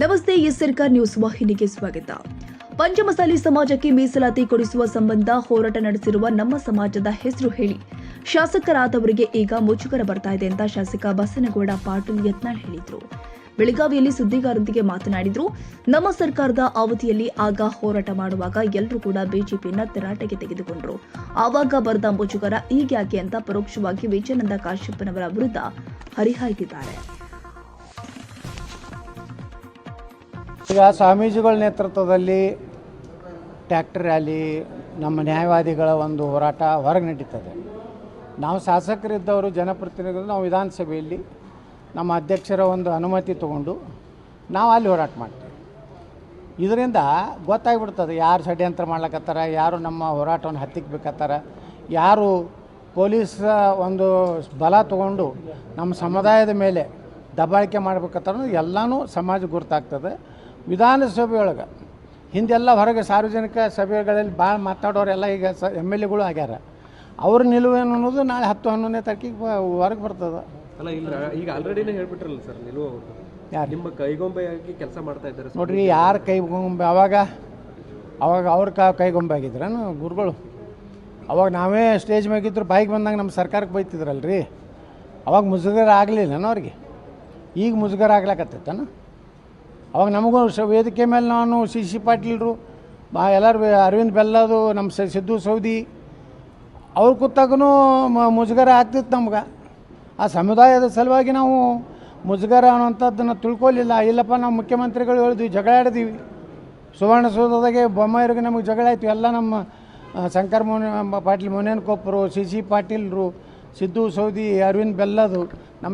ನಮಸ್ತೆ, ಈ ಸರ್ಕಾರ ನ್ಯೂಸ್ ವಾಹಿನಿಗೆ ಸ್ವಾಗತ. ಪಂಚಮಸಾಲಿ ಸಮಾಜಕ್ಕೆ ಮೀಸಲಾತಿ ಕೊಡಿಸುವ ಸಂಬಂಧ ಹೋರಾಟ ನಡೆಸಿರುವ ನಮ್ಮ ಸಮಾಜದ ಹೆಸರು ಹೇಳಿ. ಶಾಸಕರಾದವರಿಗೆ ಈಗ ಮುಜುಗರ ಬರ್ತಾ ಇದೆ ಅಂತ ಶಾಸಕ ಬಸನಗೌಡ ಪಾಟೀಲ್ ಯತ್ನಾಳ್ ಹೇಳಿದ್ರು. ಬೆಳಗಾವಿಯಲ್ಲಿ ಸುದ್ದಿಗಾರರೊಂದಿಗೆ ಮಾತನಾಡಿದ್ರು, ನಮ್ಮ ಸರ್ಕಾರದ ಅವಧಿಯಲ್ಲಿ ಆಗ ಹೋರಾಟ ಮಾಡುವಾಗ ಎಲ್ಲರೂ ಕೂಡ ಬಿಜೆಪಿಯನ್ನ ತರಾಟೆಗೆ ತೆಗೆದುಕೊಂಡ್ರು. ಆವಾಗ ಬರೆದ ಮುಜುಗರ ಈಗ್ಯಾಕೆ ಅಂತ ಪರೋಕ್ಷವಾಗಿ ವಿಜಯಾನಂದ ಕಾಶ್ಯಪ್ಪನವರ ವಿರುದ್ಧ ಹರಿಹಾಯ್ದಿದ್ದಾರೆ. ಈಗ ಸ್ವಾಮೀಜಿಗಳ ನೇತೃತ್ವದಲ್ಲಿ ಟ್ಯಾಕ್ಟರ್ ರ್ಯಾಲಿ, ನಮ್ಮ ನ್ಯಾಯವಾದಿಗಳ ಒಂದು ಹೋರಾಟ ಹೊರಗೆ ನಡೀತದೆ. ನಾವು ಶಾಸಕರಿದ್ದವರು, ಜನಪ್ರತಿನಿಧಿಗಳು ನಾವು ವಿಧಾನಸಭೆಯಲ್ಲಿ ನಮ್ಮ ಅಧ್ಯಕ್ಷರ ಒಂದು ಅನುಮತಿ ತಗೊಂಡು ನಾವು ಅಲ್ಲಿ ಹೋರಾಟ ಮಾಡ್ತೀವಿ. ಇದರಿಂದ ಗೊತ್ತಾಗ್ಬಿಡ್ತದೆ ಯಾರು ಷಡ್ಯಂತ್ರ ಮಾಡ್ಲಕತ್ತಾರ, ಯಾರು ನಮ್ಮ ಹೋರಾಟವನ್ನು ಹತ್ತಿಕ್ಬೇಕತ್ತಾರ, ಯಾರು ಪೊಲೀಸ್ ಒಂದು ಬಲ ತಗೊಂಡು ನಮ್ಮ ಸಮುದಾಯದ ಮೇಲೆ ದಬ್ಬಾಳಿಕೆ ಮಾಡ್ಬೇಕತ್ತಾರ ಎಲ್ಲನೂ ಸಮಾಜ ಗುರ್ತಾಗ್ತದೆ. ವಿಧಾನಸಭೆಯೊಳಗೆ ಹಿಂದೆಲ್ಲ ಹೊರಗೆ ಸಾರ್ವಜನಿಕ ಸಭೆಗಳಲ್ಲಿ ಭಾಳ ಮಾತಾಡೋರೆಲ್ಲ ಈಗ ಸ ಎಂ ಎಲ್ ಎಗಳು ಆಗ್ಯಾರ. ಅವ್ರ ನಿಲುವೇನು ಅನ್ನೋದು ನಾಳೆ ಹತ್ತು ಹನ್ನೊಂದನೇ ತಾರೀಕಿಗೆ ಹೊರಗೆ ಬರ್ತದೆ. ಅಲ್ಲ ಇಲ್ಲ ಈಗ ಆಲ್ರೆಡಿನೇ ಹೇಳ್ಬಿಟ್ರಲ್ಲ ಸರ್ ನಿಲುವ ಯಾರು? ನಿಮ್ಮ ಕೈಗೊಂಬೆಯಾಗಿ ಕೆಲಸ ಮಾಡ್ತಾ ಇದ್ದಾರೆ. ನೋಡ್ರಿ ಯಾರು ಕೈಗೊಂಬೆ ಅವಾಗ ಅವಾಗ ಅವ್ರ ಕ ಕೈಗೊಂಬೆ ಆಗಿದ್ರೇನು ಗುರುಗಳು. ಅವಾಗ ನಾವೇ ಸ್ಟೇಜ್ ಮ್ಯಾಗಿದ್ರು ಬಾಯಿಗೆ ಬಂದಾಗ ನಮ್ಮ ಸರ್ಕಾರಕ್ಕೆ ಬೈತಿದ್ರಲ್ರಿ. ಅವಾಗ ಮುಜುಗರ ಆಗಲಿಲ್ಲನೋ ಅವ್ರಿಗೆ? ಈಗ ಮುಜುಗರ ಆಗ್ಲಕತ್ತೈತನ? ಅವಾಗ ನಮಗೂ ವೇದಿಕೆ ಮೇಲೆ ನಾನು ಸಿ ಸಿ ಪಾಟೀಲ್ರು, ಬಾ ಎಲ್ಲರೂ ಅರವಿಂದ್ ಬೆಲ್ಲದು, ನಮ್ಮ ಸಿದ್ದು ಸೌದಿ, ಅವ್ರು ಕೂತಾಗೂ ಮುಜುಗರ ಆಗ್ತಿತ್ತು ನಮ್ಗೆ. ಆ ಸಮುದಾಯದ ಸಲುವಾಗಿ ನಾವು ಮುಜುಗರ ಅನ್ನೋಂಥದ್ದನ್ನು ತಿಳ್ಕೊಳ್ಳಿಲ್ಲ ಇಲ್ಲಪ್ಪ, ನಾವು ಮುಖ್ಯಮಂತ್ರಿಗಳು ಹೇಳಿದ್ವಿ, ಜಗಳ ಆಡಿದೀವಿ. ಸುವರ್ಣಸೌಧದಾಗೆ ಬೊಮ್ಮಾಯಿರಿಗೆ ನಮಗೆ ಜಗಳ ಆಯಿತು. ಎಲ್ಲ ನಮ್ಮ ಶಂಕರ್ ಮೋನ ಪಾಟೀಲ್ ಮೋನೇನ್ ಕೊಪ್ಪರು ಸಿ ಸಿ ಪಾಟೀಲ್ರು, ಸಿದ್ದು ಸೌದಿ, ಅರವಿಂದ್ ಬೆಲ್ಲದು